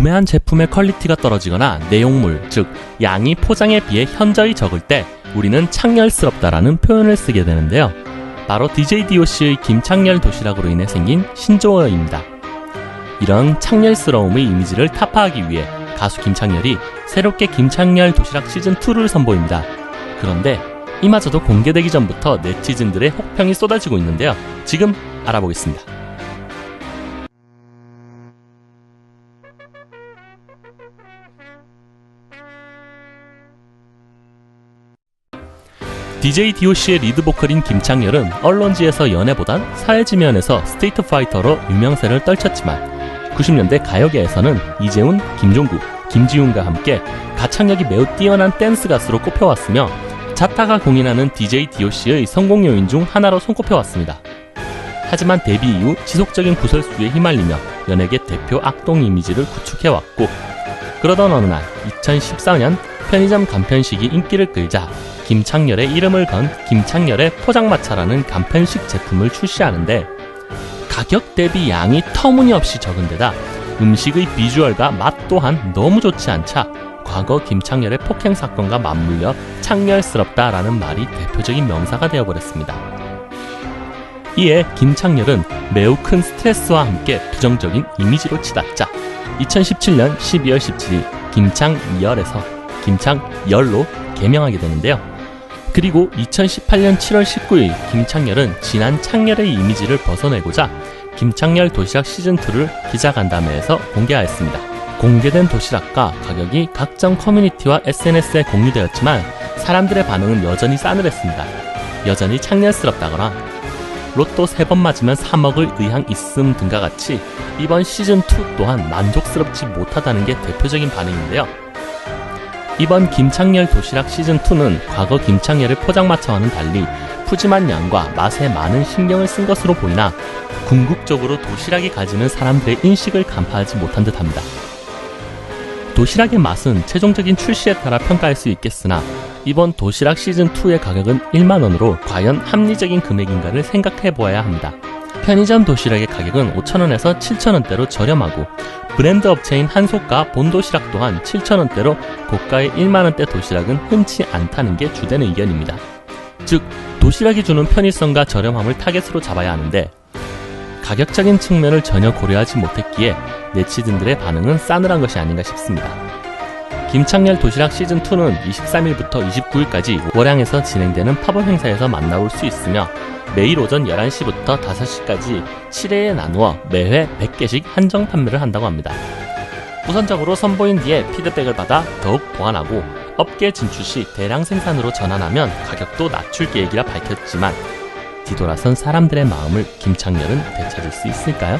구매한 제품의 퀄리티가 떨어지거나 내용물, 즉 양이 포장에 비해 현저히 적을 때 우리는 창렬스럽다라는 표현을 쓰게 되는데요. 바로 DJ DOC의 김창렬 도시락으로 인해 생긴 신조어입니다. 이런 창렬스러움의 이미지를 타파하기 위해 가수 김창렬이 새롭게 김창렬 도시락 시즌2를 선보입니다. 그런데 이마저도 공개되기 전부터 네티즌들의 혹평이 쏟아지고 있는데요. 지금 알아보겠습니다. DJ DOC의 리드 보컬인 김창렬은 언론지에서 연애보단 사회지면에서 스테이트 파이터로 유명세를 떨쳤지만 90년대 가요계에서는 이재훈, 김종국, 김지훈과 함께 가창력이 매우 뛰어난 댄스 가수로 꼽혀왔으며 자타가 공인하는 DJ DOC의 성공 요인 중 하나로 손꼽혀왔습니다. 하지만 데뷔 이후 지속적인 구설수에 휘말리며 연예계 대표 악동 이미지를 구축해왔고 그러던 어느 날 2014년 편의점 간편식이 인기를 끌자 김창렬의 이름을 건 김창렬의 포장마차라는 간편식 제품을 출시하는데 가격 대비 양이 터무니없이 적은 데다 음식의 비주얼과 맛 또한 너무 좋지 않자 과거 김창렬의 폭행 사건과 맞물려 창렬스럽다라는 말이 대표적인 명사가 되어버렸습니다. 이에 김창렬은 매우 큰 스트레스와 함께 부정적인 이미지로 치닫자 2017년 12월 17일 김창열에서 김창 열로 개명하게 되는데요. 그리고 2018년 7월 19일 김창렬은 지난 창렬의 이미지를 벗어내고자 김창렬 도시락 시즌2를 기자간담회에서 공개하였습니다. 공개된 도시락과 가격이 각종 커뮤니티와 SNS에 공유되었지만 사람들의 반응은 여전히 싸늘했습니다. 여전히 창렬스럽다거나 로또 3번 맞으면 3억을 의향 있음 등과 같이 이번 시즌2 또한 만족스럽지 못하다는 게 대표적인 반응인데요. 이번 김창렬 도시락 시즌2는 과거 김창렬의 포장마차와는 달리 푸짐한 양과 맛에 많은 신경을 쓴 것으로 보이나 궁극적으로 도시락이 가지는 사람들의 인식을 간파하지 못한 듯 합니다. 도시락의 맛은 최종적인 출시에 따라 평가할 수 있겠으나 이번 도시락 시즌2의 가격은 1만원으로 과연 합리적인 금액인가를 생각해 보아야 합니다. 편의점 도시락의 가격은 5천원에서 7천원대로 저렴하고 브랜드 업체인 한속과 본도시락 또한 7천원대로 고가의 1만원대 도시락은 흔치 않다는 게 주된 의견입니다. 즉, 도시락이 주는 편의성과 저렴함을 타겟으로 잡아야 하는데 가격적인 측면을 전혀 고려하지 못했기에 네티즌들의 반응은 싸늘한 것이 아닌가 싶습니다. 김창렬 도시락 시즌2는 23일부터 29일까지 월양에서 진행되는 팝업 행사에서 만나볼 수 있으며 매일 오전 11시부터 5시까지 7회에 나누어 매회 100개씩 한정 판매를 한다고 합니다. 우선적으로 선보인 뒤에 피드백을 받아 더욱 보완하고 업계 진출 시 대량 생산으로 전환하면 가격도 낮출 계획이라 밝혔지만 뒤돌아선 사람들의 마음을 김창렬은 되찾을 수 있을까요?